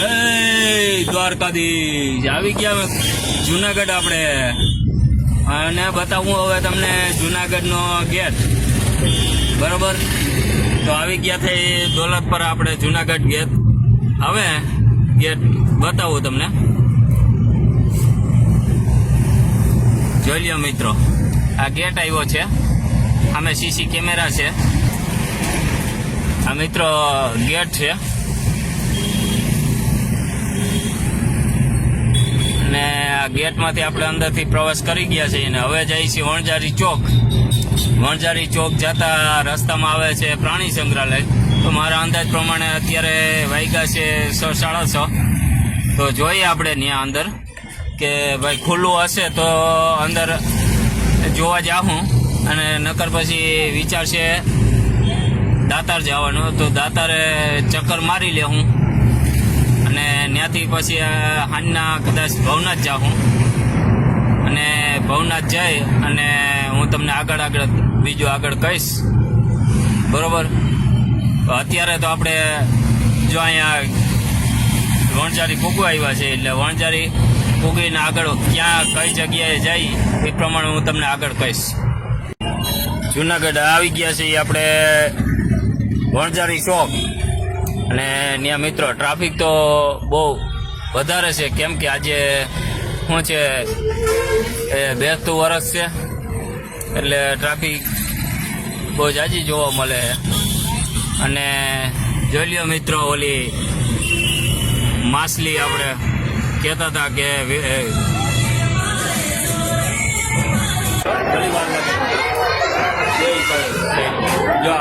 જય દ્વારકાધીશ. આવી ગયા જુનાગઢ આપણે. અને બતાવું હવે તમને જુનાગઢનો ગેટ. બરોબર? તો આવી ગયા થઈ દોલત પર આપણે જુનાગઢ ગેટ. હવે ગેટ બતાવું તમને. જોઈ લ્યો મિત્રો, આ ગેટ આવ્યો છે. આમે સીસી કેમેરા છે. આ મિત્રો ગેટ છે. અને ગેટમાંથી આપણે અંદરથી પ્રવેશ કરી ગયા છીએ અને હવે જઈએ છીએ વણઝારી ચોક. વણઝારી ચોક જતા રસ્તામાં આવે છે પ્રાણી સંગ્રહાલય. તો મારા અંદાજ પ્રમાણે અત્યારે વાગ્યા છે છ સાડા છ તો જોઈએ આપણે ત્યાં અંદર કે ભાઈ ખુલ્લું હશે તો અંદર જોવા જાઉં અને નકર પછી વિચાર છે દાતાર જવાનો. તો દાતારે ચક્કર મારી લે હું અને ત્યાંથી પછી હાંજના કદાચ ભવનાથ જાઉં અને ભવનાથ જઈ અને હું તમને આગળ આગળ બીજું આગળ કહીશ. બરોબર? અત્યારે તો આપણે જો અહીંયા વણઝારી પૂગવા આવ્યા છે, એટલે વણઝારી પૂગીને આગળ ક્યાં, કઈ જગ્યાએ જઈ, એ પ્રમાણે હું તમને આગળ કહીશ. જુનાગઢ આવી ગયા છે આપણે વણઝારી ચોક. અને ત્યાં મિત્રો ટ્રાફિક તો બહુ વધારે છે કેમ કે આજે શું છે, એ બેસતું વરસ છે એટલે ટ્રાફિક બહુ જાજી જોવા મળે અને જોઈ લ્યો મિત્રો, ઓલી માછલી આપણે કહેતા હતા કે. જો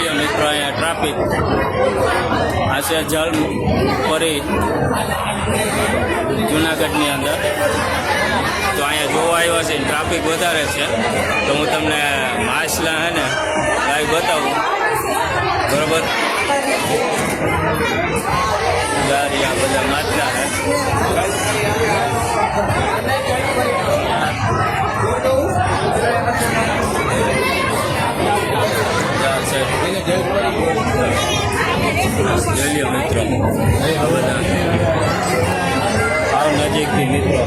ઘરમાં મિત્રો અહીંયા ટ્રાફિક આ છે જલ પરી જુનાગઢની અંદર. તો અહીંયા જોવા આવ્યા છે ટ્રાફિક વધારે છે. તો હું તમને માછલા હે ને, લાઈવ બતાવું. બરોબર? ગાડી આ બધા માછલા હે. લ્યો મિત્રો આ બધા આવ નજીકથી મિત્રો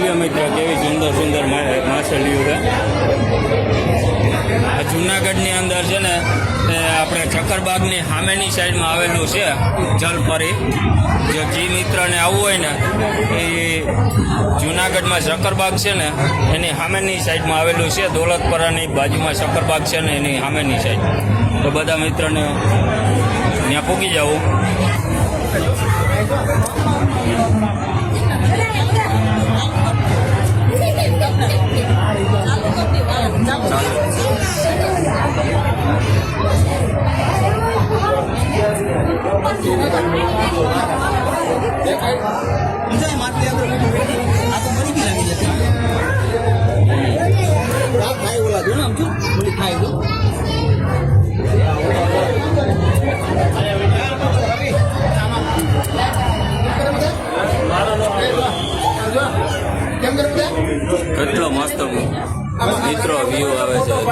લ્યો મિત્રો કેવી સુંદર સુંદર માછલીઓ છે આ જુનાગઢની અંદર છે ને, એ આપણે ચક્કરબાગની સામેની સાઈડમાં આવેલું છે જલપરી. જો જી મિત્રને આવવું હોય ને, એ જુનાગઢમાં શક્કરબાગ છે ને, એની સામેની સાઈડમાં આવેલું છે. દોલતપરાની બાજુમાં શક્કરબાગ છે ને, એની સામેની સાઈડ. તો બધા મિત્રોને ત્યાં પૂગી જવું કેટલો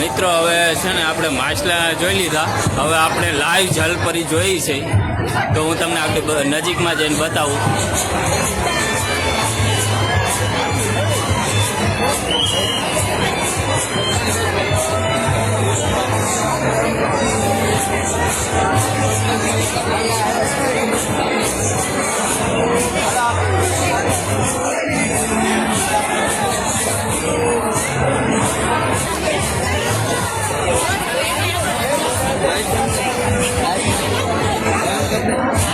મિત્રો, હવે છે ને આપણે માછલા જોઈ લીધા. હવે આપણે લાઈવ જલપરી જોઈ છે. તો હું તમને આપણે નજીકમાં જઈને બતાવું. આ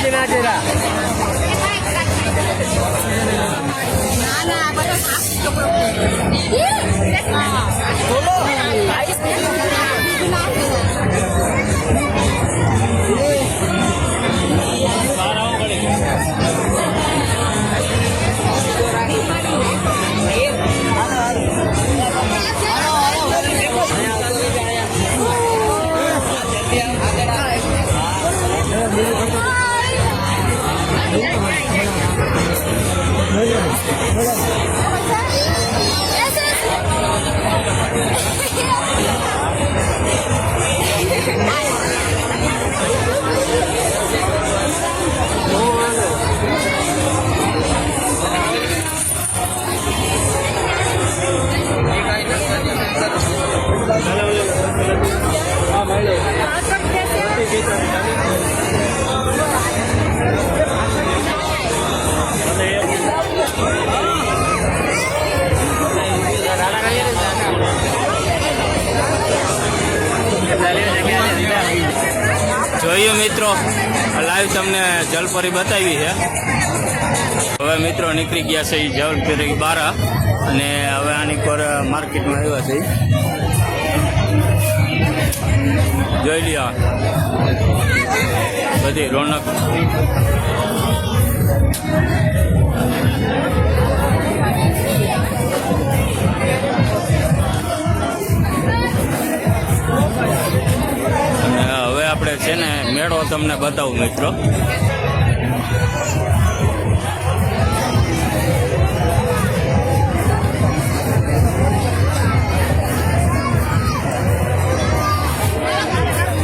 બો ઓક્સિજન આ જરા જોયું મિત્રો લાઈવ તમને જલપરી બતાવી છે. હવે મિત્રો નીકળી ગયા છે એ જલપરી બારા અને હવે આની પર માર્કેટમાં આવ્યા છે જોઈ લ્યો. બધી રોનક. છે ને મેળો તમને બતાવું મિત્રો.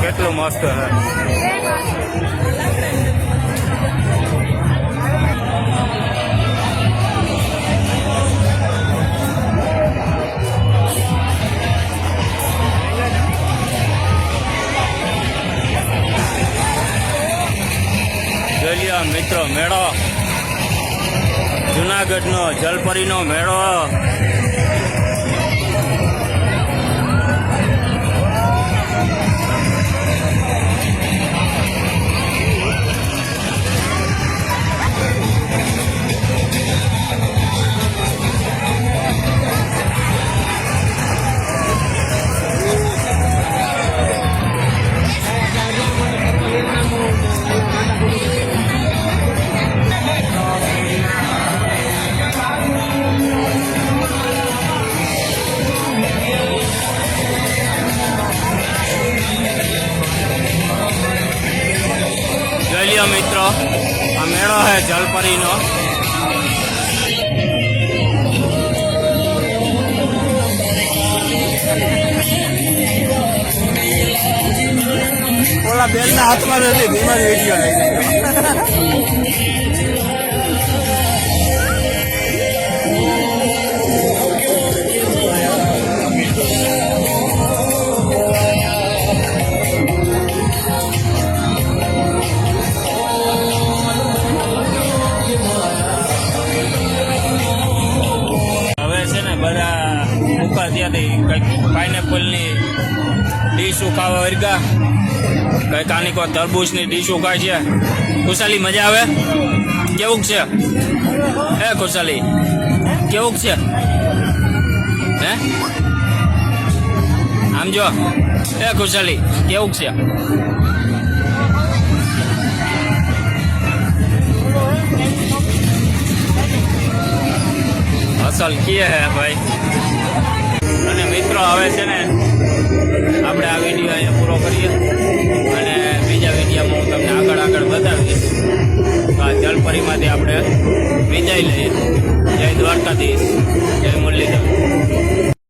કેટલું મસ્ત છે. મિત્રો મેળો. જુનાગઢનો જલપરીનો મેળો. આ મેળો હે જલપરીનો. ઓલા બેન ના હાથમાં નથી ધીમા વીડિયો કંઈક પાઇનેપલની ડીશો ખાવા વર્ગા. કંઈક આની કોઈ તરબૂચની ડીશો ખાય છે. ખુશાલી, મજા આવે? કેવુંક છે? હે ખુશાલી, કેવુંક છે? હે? આમ જો. હે ખુશાલી, કેવુંક છે? અસલ કીએ હે ભાઈ. અને મિત્રો હવે છે ને આપણે આ વીડિયો અહીંયા પૂરો કરીએ અને બીજા વિડીયોમાં હું તમને આગળ આગળ બતાવીશ તો આ જલપરીમાંથી આપણે વિદાય લઈએ. જય દ્વારકાધીશ. જય મુરલીધર.